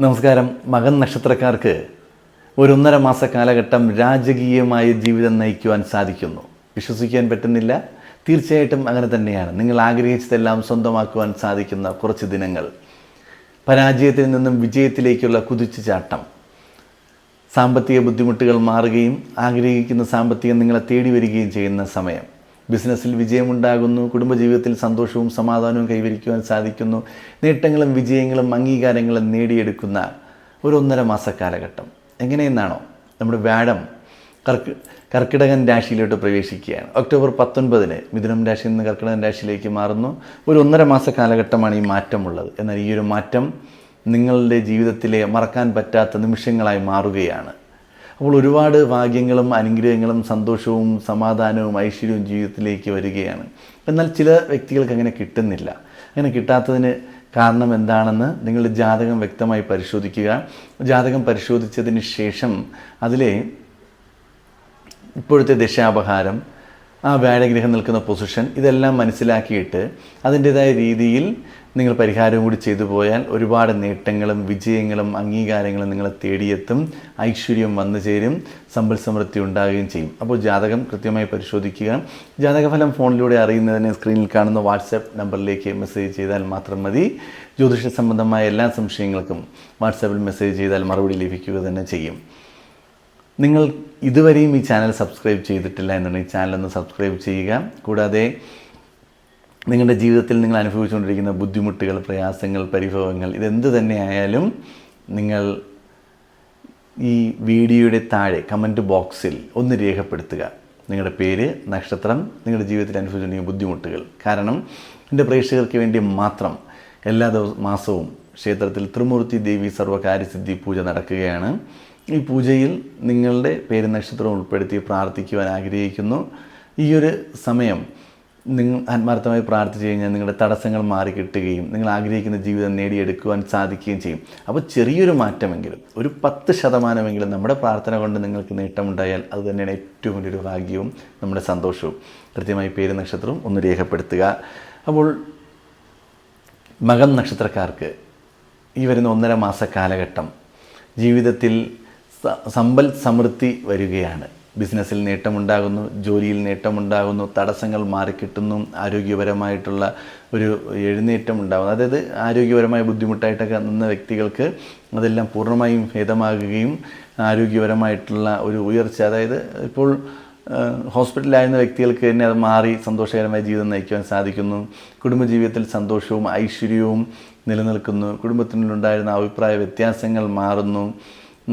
നമസ്കാരം. മകൻ നക്ഷത്രക്കാർക്ക് ഒരു ഒന്നര മാസ കാലഘട്ടം രാജകീയമായ ജീവിതം നയിക്കുവാൻ സാധിക്കുന്നു. വിശ്വസിക്കാൻ പറ്റുന്നില്ല. തീർച്ചയായിട്ടും അങ്ങനെ തന്നെയാണ്. നിങ്ങൾ ആഗ്രഹിച്ചതെല്ലാം സ്വന്തമാക്കുവാൻ സാധിക്കുന്ന കുറച്ച് ദിനങ്ങൾ. പരാജയത്തിൽ നിന്നും വിജയത്തിലേക്കുള്ള കുതിച്ചുചാട്ടം സാമ്പത്തിക ബുദ്ധിമുട്ടുകൾ മാറുകയും ആഗ്രഹിക്കുന്ന സാമ്പത്തികം നിങ്ങളെ തേടി വരികയും ചെയ്യുന്ന സമയം. ബിസിനസ്സിൽ വിജയമുണ്ടാകുന്നു കുടുംബജീവിതത്തിൽ സന്തോഷവും സമാധാനവും കൈവരിക്കുവാൻ സാധിക്കുന്നു നേട്ടങ്ങളും വിജയങ്ങളും അംഗീകാരങ്ങളും നേടിയെടുക്കുന്ന ഒരു ഒന്നര മാസ കാലഘട്ടം. എങ്ങനെയെന്നാണോ നമ്മുടെ വ്യാഴം കർക്ക് കർക്കിടകൻ രാശിയിലോട്ട് പ്രവേശിക്കുകയാണ്. ഒക്ടോബർ പത്തൊൻപതിന് മിഥുനം രാശിയിൽ നിന്ന് കർക്കിടകൻ രാശിയിലേക്ക് മാറുന്നു. ഒരു ഒന്നര മാസ കാലഘട്ടമാണ് ഈ മാറ്റമുള്ളത്. എന്നാൽ ഈ ഒരു മാറ്റം നിങ്ങളുടെ ജീവിതത്തിലെ മറക്കാൻ പറ്റാത്ത നിമിഷങ്ങളായി മാറുകയാണ്. അപ്പോൾ ഒരുപാട് ഭാഗ്യങ്ങളും അനുഗ്രഹങ്ങളും സന്തോഷവും സമാധാനവും ഐശ്വര്യവും ജീവിതത്തിലേക്ക് വരികയാണ്. എന്നാൽ ചില വ്യക്തികൾക്ക് അങ്ങനെ കിട്ടുന്നില്ല. അങ്ങനെ കിട്ടാത്തതിന് കാരണം എന്താണെന്ന് നിങ്ങളുടെ ജാതകം വ്യക്തമായി പരിശോധിക്കുക. ജാതകം പരിശോധിച്ചതിന് ശേഷം അതിലെ ഇപ്പോഴത്തെ ദശാപഹാരം ആ വ്യാഴഗ്രഹം നിൽക്കുന്ന പൊസിഷൻ ഇതെല്ലാം മനസ്സിലാക്കിയിട്ട് അതിന്റെതായ രീതിയിൽ നിങ്ങൾ പരിഹാരം കൂടി ചെയ്തു പോയാൽ ഒരുപാട് നേട്ടങ്ങളും വിജയങ്ങളും അംഗീകാരങ്ങളും നിങ്ങളെ തേടിയെത്തും ഐശ്വര്യം വന്നു ചേരും സമ്പൽ സമൃദ്ധി ഉണ്ടാകുകയും ചെയ്യും. അപ്പോൾ ജാതകം കൃത്യമായി പരിശോധിക്കുക. ജാതകഫലം ഫോണിലൂടെ അറിയുന്നതിന് സ്ക്രീനിൽ കാണുന്ന വാട്സാപ്പ് നമ്പറിലേക്ക് മെസ്സേജ് ചെയ്താൽ മാത്രം മതി. ജ്യോതിഷ സംബന്ധമായ എല്ലാ സംശയങ്ങൾക്കും വാട്സാപ്പിൽ മെസ്സേജ് ചെയ്താൽ മറുപടി ലഭിക്കുക തന്നെ ചെയ്യും. നിങ്ങൾ ഇതുവരെയും ഈ ചാനൽ സബ്സ്ക്രൈബ് ചെയ്തിട്ടില്ല എന്നുണ്ടെങ്കിൽ ചാനൽ ഒന്ന് സബ്സ്ക്രൈബ് ചെയ്യുക. കൂടാതെ നിങ്ങളുടെ ജീവിതത്തിൽ നിങ്ങൾ അനുഭവിച്ചുകൊണ്ടിരിക്കുന്ന ബുദ്ധിമുട്ടുകൾ പ്രയാസങ്ങൾ പരിഭവങ്ങൾ ഇതെന്ത് തന്നെ ആയാലും നിങ്ങൾ ഈ വീഡിയോയുടെ താഴെ കമന്റ് ബോക്സിൽ ഒന്ന് രേഖപ്പെടുത്തുക. നിങ്ങളുടെ പേര് നക്ഷത്രം നിങ്ങളുടെ ജീവിതത്തിൽ അനുഭവിച്ചിട്ടുണ്ടെങ്കിൽ ബുദ്ധിമുട്ടുകൾ. കാരണം എന്റെ പ്രേക്ഷകർക്ക് വേണ്ടി മാത്രം എല്ലാ ദിവസ മാസവും ക്ഷേത്രത്തിൽ ത്രിമൂർത്തി ദേവി സർവകാര്യസിദ്ധി പൂജ നടക്കുകയാണ്. ഈ പൂജയിൽ നിങ്ങളുടെ പേര് നക്ഷത്രം ഉൾപ്പെടുത്തി പ്രാർത്ഥിക്കുവാൻ ആഗ്രഹിക്കുന്നു. ഈ ഒരു സമയം നിങ്ങൾ ആത്മാർത്ഥമായി പ്രാർത്ഥിച്ചു കഴിഞ്ഞാൽ നിങ്ങളുടെ തടസ്സങ്ങൾ മാറി കിട്ടുകയും നിങ്ങൾ ആഗ്രഹിക്കുന്ന ജീവിതം നേടിയെടുക്കുവാൻ സാധിക്കുകയും ചെയ്യും. അപ്പോൾ ചെറിയൊരു മാറ്റമെങ്കിലും ഒരു പത്ത് ശതമാനമെങ്കിലും നമ്മുടെ പ്രാർത്ഥന കൊണ്ട് നിങ്ങൾക്ക് നേട്ടമുണ്ടായാൽ അത് തന്നെയാണ് ഏറ്റവും വലിയൊരു ഭാഗ്യവും നമ്മുടെ സന്തോഷവും. കൃത്യമായി പേര് നക്ഷത്രവും ഒന്ന് രേഖപ്പെടുത്തുക. അപ്പോൾ മകം നക്ഷത്രക്കാർക്ക് ഈ വരുന്ന ഒന്നര മാസ കാലഘട്ടം ജീവിതത്തിൽ സമ്പൽ സമൃദ്ധി വരികയാണ്. ബിസിനസ്സിൽ നേട്ടമുണ്ടാകുന്നു ജോലിയിൽ നേട്ടമുണ്ടാകുന്നു തടസ്സങ്ങൾ മാറിക്കിട്ടുന്നു ആരോഗ്യപരമായിട്ടുള്ള ഒരു എഴുന്നേറ്റം ഉണ്ടാകുന്നു. അതായത് ആരോഗ്യപരമായ ബുദ്ധിമുട്ടായിട്ടൊക്കെ നിന്ന വ്യക്തികൾക്ക് അതെല്ലാം പൂർണമായും ഭേദമാകുകയും ആരോഗ്യപരമായിട്ടുള്ള ഒരു ഉയർച്ച അതായത് ഇപ്പോൾ ഹോസ്പിറ്റലിലായിരുന്ന വ്യക്തികൾക്ക് തന്നെ അത് മാറി സന്തോഷകരമായ ജീവിതം നയിക്കുവാൻ സാധിക്കുന്നു. കുടുംബജീവിതത്തിൽ സന്തോഷവും ഐശ്വര്യവും നിലനിൽക്കുന്നു. കുടുംബത്തിനുണ്ടായിരുന്ന അഭിപ്രായ വ്യത്യാസങ്ങൾ മാറുന്നു.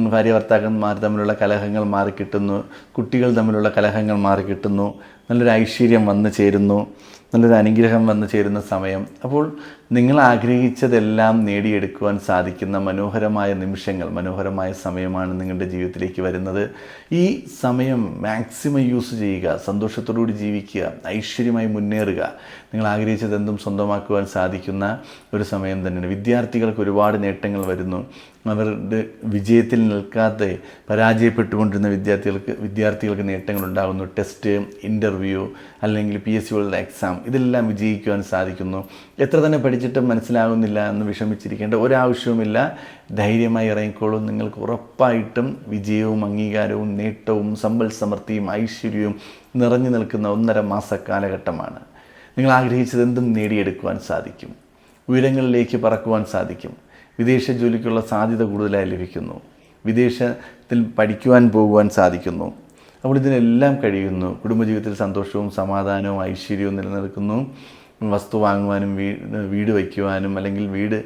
ഭാര്യ ഭർത്താക്കന്മാർ തമ്മിലുള്ള കലഹങ്ങൾ മാറിക്കിട്ടുന്നു കുട്ടികൾ തമ്മിലുള്ള കലഹങ്ങൾ മാറിക്കിട്ടുന്നു നല്ലൊരു ഐശ്വര്യം വന്നു ചേരുന്നു. നല്ലൊരു അനുഗ്രഹം വന്നു ചേരുന്ന സമയം. അപ്പോൾ നിങ്ങൾ ആഗ്രഹിച്ചതെല്ലാം നേടിയെടുക്കുവാൻ സാധിക്കുന്ന മനോഹരമായ നിമിഷങ്ങൾ മനോഹരമായ സമയമാണ് നിങ്ങളുടെ ജീവിതത്തിലേക്ക് വരുന്നത്. ഈ സമയം മാക്സിമം യൂസ് ചെയ്യുക സന്തോഷത്തോടുകൂടി ജീവിക്കുക ഐശ്വര്യമായി മുന്നേറുക. നിങ്ങൾ ആഗ്രഹിച്ചതെന്തും സ്വന്തമാക്കുവാൻ സാധിക്കുന്ന ഒരു സമയം തന്നെയാണ്. വിദ്യാർത്ഥികൾക്ക് ഒരുപാട് നേട്ടങ്ങൾ വരുന്നു. അവരുടെ വിജയത്തിൽ നിൽക്കാതെ പരാജയപ്പെട്ടുകൊണ്ടിരുന്ന വിദ്യാർത്ഥികൾക്ക് വിദ്യാർത്ഥികൾക്ക് നേട്ടങ്ങളുണ്ടാകുന്നു. ടെസ്റ്റ് ഇന്റർവ്യൂ അല്ലെങ്കിൽ പി എസ് സികളുടെ എക്സാം ഇതെല്ലാം വിജയിക്കുവാൻ സാധിക്കുന്നു. എത്ര തന്നെ പഠിച്ചിട്ടും മനസ്സിലാകുന്നില്ല എന്ന് വിഷമിച്ചിരിക്കേണ്ട ഒരാവശ്യവുമില്ല. ധൈര്യമായി ഇറങ്ങിക്കോളും. നിങ്ങൾക്ക് ഉറപ്പായിട്ടും വിജയവും അംഗീകാരവും നേട്ടവും സമ്പൽ സമൃദ്ധിയും ഐശ്വര്യവും നിറഞ്ഞു നിൽക്കുന്ന ഒന്നര മാസ കാലഘട്ടമാണ്. നിങ്ങൾ ആഗ്രഹിച്ചതെന്തും നേടിയെടുക്കുവാൻ സാധിക്കും. ഉയരങ്ങളിലേക്ക് പറക്കുവാൻ സാധിക്കും. വിദേശ ജോലിക്കുള്ള സാധ്യത കൂടുതലായി ലഭിക്കുന്നു. വിദേശത്തിൽ പഠിക്കുവാൻ പോകുവാൻ സാധിക്കുന്നു. അപ്പോൾ ഇതിനെല്ലാം കഴിയുന്നു. കുടുംബജീവിതത്തിൽ സന്തോഷവും സമാധാനവും ഐശ്വര്യവും നിലനിൽക്കുന്നു. വസ്തു വാങ്ങുവാനും വീട് വീട് വയ്ക്കുവാനും അല്ലെങ്കിൽ വീട്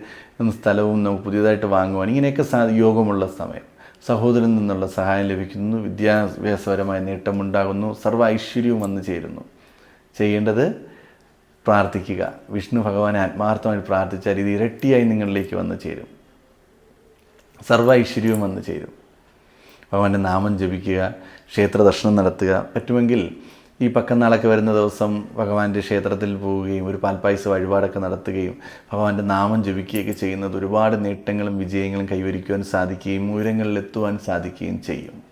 സ്ഥലവും നമുക്ക് പുതിയതായിട്ട് വാങ്ങുവാനും ഇങ്ങനെയൊക്കെ സാ യോഗമുള്ള സമയം. സഹോദരൻ നിന്നുള്ള സഹായം ലഭിക്കുന്നു. വിദ്യാഭ്യാസപരമായ നേട്ടമുണ്ടാകുന്നു. സർവ ഐശ്വര്യവും വന്നു ചേരുന്നു. ചെയ്യേണ്ടത് പ്രാർത്ഥിക്കുക. വിഷ്ണു ഭഗവാനെ ആത്മാർത്ഥമായി പ്രാർത്ഥിച്ചാൽ ഇത് ഇരട്ടിയായി നിങ്ങളിലേക്ക് വന്നു ചേരും. സർവ ഐശ്വര്യവും വന്നു ചേരും. ഭഗവാന്റെ നാമം ജപിക്കുക ക്ഷേത്ര ദർശനം നടത്തുക. പറ്റുമെങ്കിൽ ഈ പക്കനാളൊക്കെ വരുന്ന ദിവസം ഭഗവാന്റെ ക്ഷേത്രത്തിൽ പോവുകയും ഒരു പാൽപ്പായസ വഴിപാടൊക്കെ നടത്തുകയും ഭഗവാന്റെ നാമം ജപിക്കുകയൊക്കെ ചെയ്യുന്നത് ഒരുപാട് നേട്ടങ്ങളും വിജയങ്ങളും കൈവരിക്കുവാൻ സാധിക്കുകയും ഉയരങ്ങളിലെത്തുവാൻ സാധിക്കുകയും ചെയ്യും.